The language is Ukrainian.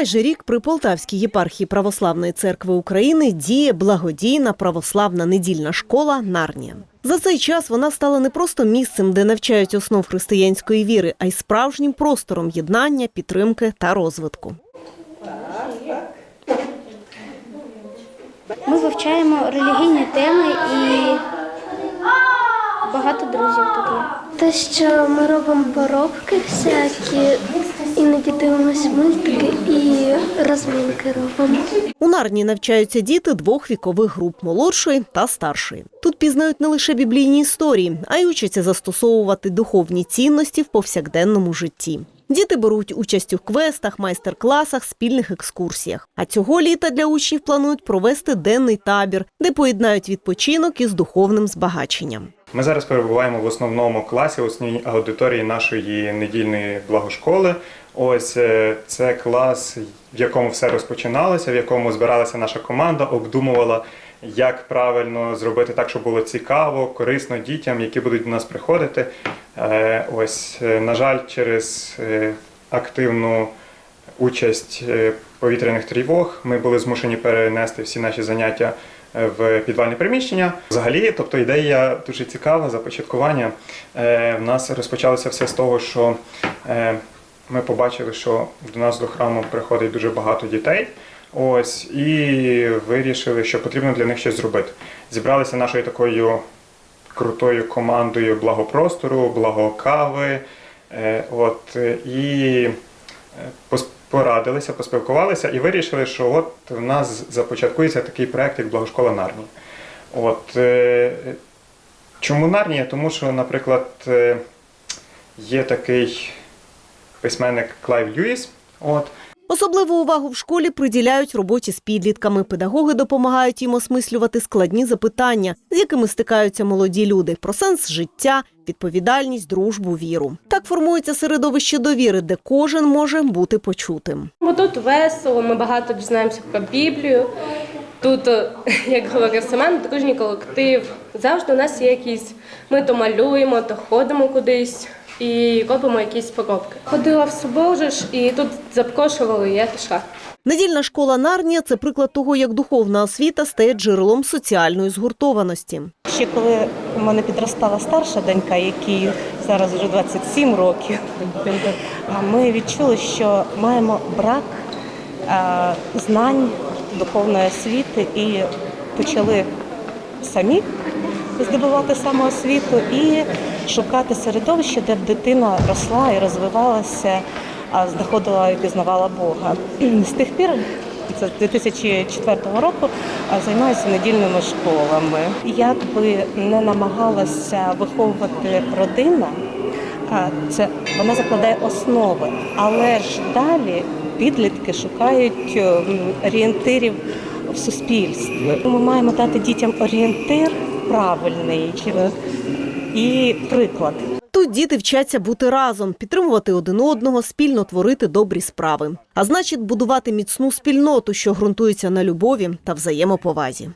Майже рік при Полтавській єпархії Православної церкви України діє благодійна православна недільна школа Нарнія. За цей час вона стала не просто місцем, де навчають основ християнської віри, а й справжнім простором єднання, підтримки та розвитку. Ми вивчаємо релігійні теми і багато друзів тут є. Те, що ми робимо поробки всякі, іноді дивимося мультики і розминки робимо. У Нарні навчаються діти двох вікових груп молодшої та старшої. Тут пізнають не лише біблійні історії, а й учаться застосовувати духовні цінності в повсякденному житті. Діти беруть участь у квестах, майстер-класах, спільних екскурсіях. А цього літа для учнів планують провести денний табір, де поєднають відпочинок із духовним збагаченням. Ми зараз перебуваємо в основному класі, в основній аудиторії нашої недільної благошколи. Ось е, це клас, в якому все розпочиналося, в якому збиралася наша команда, обдумувала, як правильно зробити так, щоб було цікаво, корисно дітям, які будуть до нас приходити. Е, Ось, е, на жаль, через активну участь повітряних тривог ми були змушені перенести всі наші заняття в підвальне приміщення. Взагалі, тобто ідея дуже цікава, започаткування. Е, В нас розпочалося все з того, що е, ми побачили, що до нас до храму приходить дуже багато дітей. Ось і вирішили, що потрібно для них щось зробити. Зібралися нашою такою крутою командою благопростору, благокави. Е, От і порадилися, поспілкувалися і вирішили, що от в нас започаткується такий проект, як Благошкола Нарнії. От е, чому Нарнія? Тому що, наприклад, е, є такий письменник Клайв Льюіс. От, Особливу увагу в школі приділяють роботі з підлітками. Педагоги допомагають їм осмислювати складні запитання, з якими стикаються молоді люди про сенс життя, відповідальність, дружбу, віру. Так формується середовище довіри, де кожен може бути почутим. Бо тут весело, ми багато дізнаємося про Біблію. Тут, е, як говорив Семен, дружній колектив. Завжди у нас є якісь. Ми то малюємо, то ходимо кудись і робимо якісь поробки. Ходила в собор і тут запрошували, і я пішла. Недільна школа Нарнія це приклад того, як духовна освіта стає джерелом соціальної згуртованості. Ще коли у мене підростала старша донька, якій зараз вже 27 років, ми відчули, що маємо брак знань духовної освіти і почали самі здобувати самоосвіту і шукати середовище, де б дитина росла і розвивалася, знаходила і пізнавала Бога. З тих пір це з 2004 року займаюся недільними школами. Як би не намагалася виховувати родина, це вона закладає основи, але ж далі підлітки шукають орієнтирів в суспільстві. Ми маємо дати дітям орієнтир правильний і приклад. Тут діти вчаться бути разом, підтримувати один одного, спільно творити добрі справи. А значить, будувати міцну спільноту, що ґрунтується на любові та взаємоповазі.